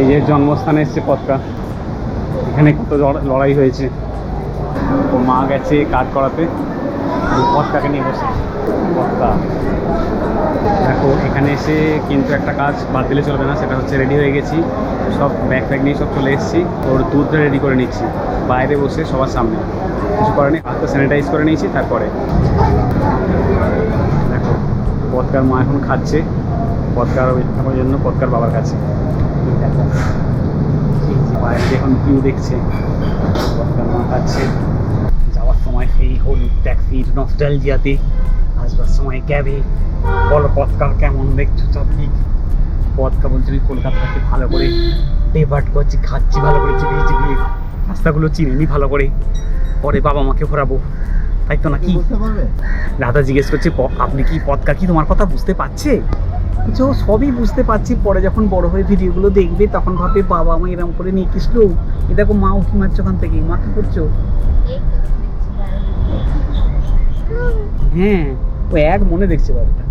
এই যে জন্মস্থানে এসছে পথকা এখানে কত লড়া- লড়াই হয়েছে। তো মা গেছে কাজ করাতে। ওই পথকাকে নিয়ে বসে। পথকা দেখো, এখানে এসে কিন্তু একটা কাজ বাদ দিলে চলবে না, সেটা হচ্ছে রেডি হয়ে গেছি। সব ব্যাগ ফ্যাগ নিয়ে সব চলে এসেছি। ওর দুধটা রেডি করে নিচ্ছি। বাইরে বসে সবার সামনে। কিছু করেনি হাতটা স্যানিটাইজ করে নিয়েছি, তারপরে। দেখো, পথকার মা এখন খাচ্ছে। পথকার জন্য পথকার বাবার কাছে। বাইরে এখন ভিউ দেখছে খাচ্ছে যাওয়ার সময় সেই হলুদ ট্যাক্সির নস্টালজিয়াতে আসবার সময় ক্যাবে বলো পথকার কেমন দেখছ চারদিক পথকা বলছে আমি কলকাতাকে ভালো করে ডেভার্ট করছি খাচ্ছি ভালো করে চিবিয়ে চিবিয়ে। রাস্তাগুলো চিনি ভালো করে। পরে বাবা মাকে ঘোরাবো। তাই তো নাকি? বুঝতে পারবে? রাধা জিজ্ঞেস করছে "প- আপনি কি পথকা কি তোমার কথা বুঝতে পারছে? ও সবই বুঝতে পারছি পরে যখন বড় হয়ে ভিডিওগুলো দেখবে তখন ভাববে বাবা মা এরকম করে নিয়ে কৃষ্ণ এ দেখো মা উঁকি মারছো ওখান থেকে মা কি করছ? হ্যাঁ ও এক মনে দেখছে বাড়িটা।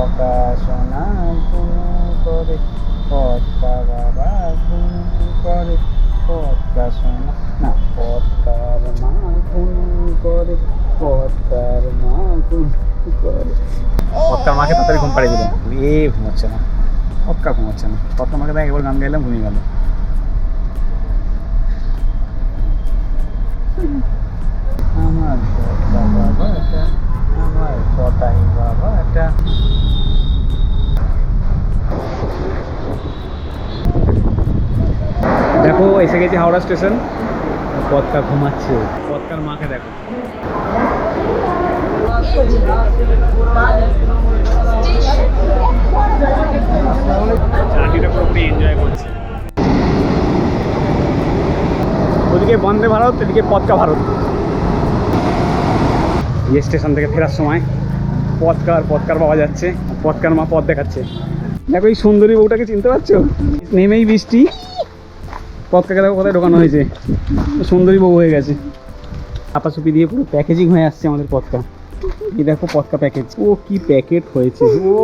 পড়াশোনা গুনু করে বাবা করে পদ্মা না মা গুনু করে মা গুনু করে পদ্মার মাকে তাড়াতাড়ি ঘুম পাড়িয়ে দিলাম এ ঘুমাচ্ছে না। পক্কা ঘুমাচ্ছে না। পদ্মার মাকে দেখ একবার গান গাইলাম ঘুমিয়ে গেল আমার পদ্মা বাবাটা আমার পটাই বাবাটা দেখো এসে গেছি হাওড়া স্টেশন। পথকা ঘুমাচ্ছে। পথকার মাকে দেখো। এনজয় করছে। ওদিকে বন্দে ভারত, এদিকে পথকা ভারত। এই স্টেশন থেকে ফেরার সময় পথকার পথকার পাওয়া যাচ্ছে। পথকার মা পথ দেখাচ্ছে। দেখো এই সুন্দরী বউটাকে চিনতে পারছ? নেমেই বৃষ্টি। পথকাকে দেখো কোথায় ঢোকানো হয়েছে? সুন্দরী বউ হয়ে গেছে। চাপাচুপি দিয়ে পুরো প্যাকেজিং হয়ে আসছে আমাদের পথকা এই দেখো পথকা প্যাকেজ ও কি প্যাকেট হয়েছে। ও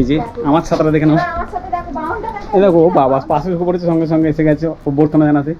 এই যে আমার ছাতাটা দেখে নাও। এ দেখো এই দেখো ও বাবা পাশে পড়েছে সঙ্গে সঙ্গে এসে গেছে অভ্যর্থনা জানাতে।